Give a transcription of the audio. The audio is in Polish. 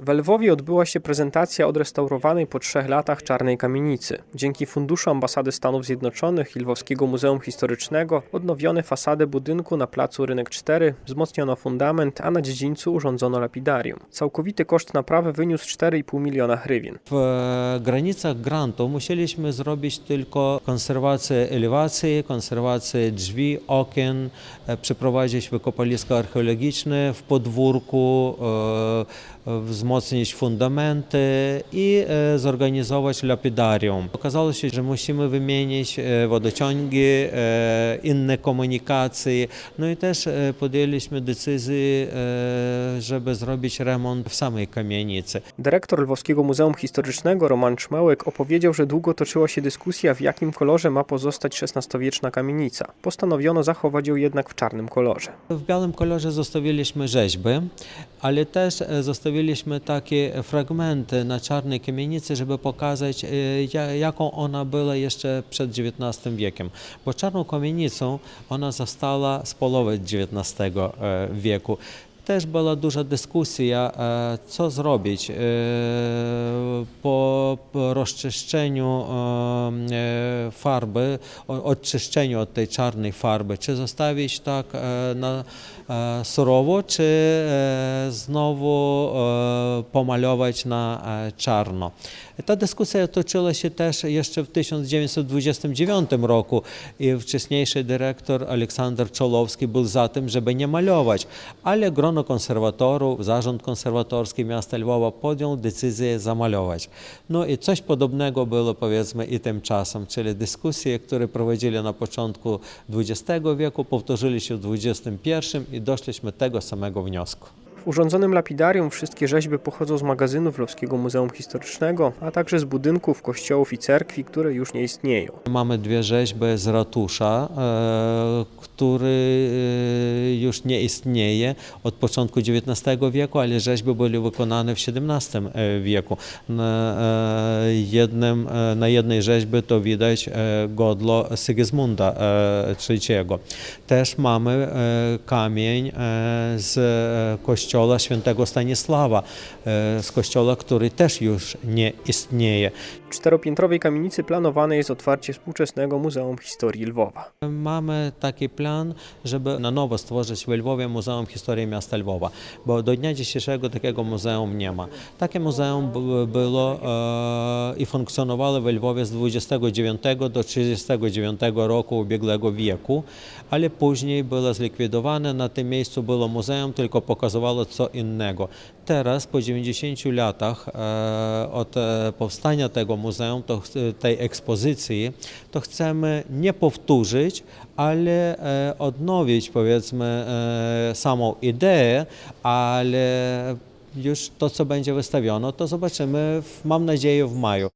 W Lwowie odbyła się prezentacja odrestaurowanej po trzech latach czarnej kamienicy. Dzięki funduszu Ambasady Stanów Zjednoczonych i Lwowskiego Muzeum Historycznego odnowiono fasadę budynku na placu Rynek 4, wzmocniono fundament, a na dziedzińcu urządzono lapidarium. Całkowity koszt naprawy wyniósł 4,5 miliona hrywien. W e, granicach grantu musieliśmy zrobić tylko konserwację elewacji, konserwację drzwi, okien, e, przeprowadzić wykopaliska archeologiczne w podwórku, e, wzmocnić fundamenty i e, zorganizować lapidarium. Okazało się, że musimy wymienić e, wodociągi, e, inne komunikacje, no i też podjęliśmy decyzję, żeby zrobić remont w samej kamienicy. Dyrektor Lwowskiego Muzeum Historycznego Roman Czmełek opowiedział, że długo toczyła się dyskusja, w jakim kolorze ma pozostać XVI-wieczna kamienica. Postanowiono zachować ją jednak w czarnym kolorze. W białym kolorze zostawiliśmy rzeźby, ale też e, zostawiliśmy takie fragmenty na czarnej kamienicy, żeby pokazać, e, ja- jaką ona była jeszcze przed XIX wiekiem. Bo czarną kamienicą ona została z połowy XIX wieku. Też była duża dyskusja, e, co zrobić e, po po rozczyszczeniu e, farby, o- odczyszczeniu od tej czarnej farby. Czy zostawić tak e, na Ta dyskusja toczyła się też jeszcze w 1929 roku i wcześniejszy dyrektor Aleksander Czolowski był za tym, żeby nie malować, ale grono konserwatorów, zarząd konserwatorski miasta Lwowa podjął decyzję zamalować. No i coś podobnego było powiedzmy i tymczasem, czyli dyskusje, które prowadzili na początku XX wieku, powtórzyli się w XXI i doszliśmy tego samego wniosku. W urządzonym lapidarium wszystkie rzeźby pochodzą z magazynów Lwowskiego Muzeum Historycznego, a także z budynków, kościołów i cerkwi, które już nie istnieją. Mamy dwie rzeźby z ratusza, e, który e, już nie istnieje od początku XIX wieku, ale rzeźby były wykonane w XVII wieku. Na, e, jednym, e, na jednej rzeźbie to widać e, godło Sigismunda e, III. Też mamy e, kamień e, z e, kościoła świętego Stanisława, e, z kościoła, który też już nie istnieje. W czteropiętrowej kamienicy planowane jest otwarcie współczesnego Muzeum Historii Lwowa. Mamy taki plan, żeby na nowo stworzyć w Lwowie Muzeum Historii Miasta Lwowa, bo do dnia dzisiejszego takiego muzeum nie ma. Takie muzeum było e, i funkcjonowało w Lwowie z 29 do 39 roku ubiegłego wieku, ale później było zlikwidowane. Na tym miejscu było muzeum, tylko pokazywało co innego. Teraz, po 90 latach e, od e, powstania tego muzeum, to, tej ekspozycji, to chcemy nie powtórzyć, ale e, odnowić powiedzmy e, samą ideę, ale już to, co będzie wystawione, to zobaczymy, w, mam nadzieję, w maju.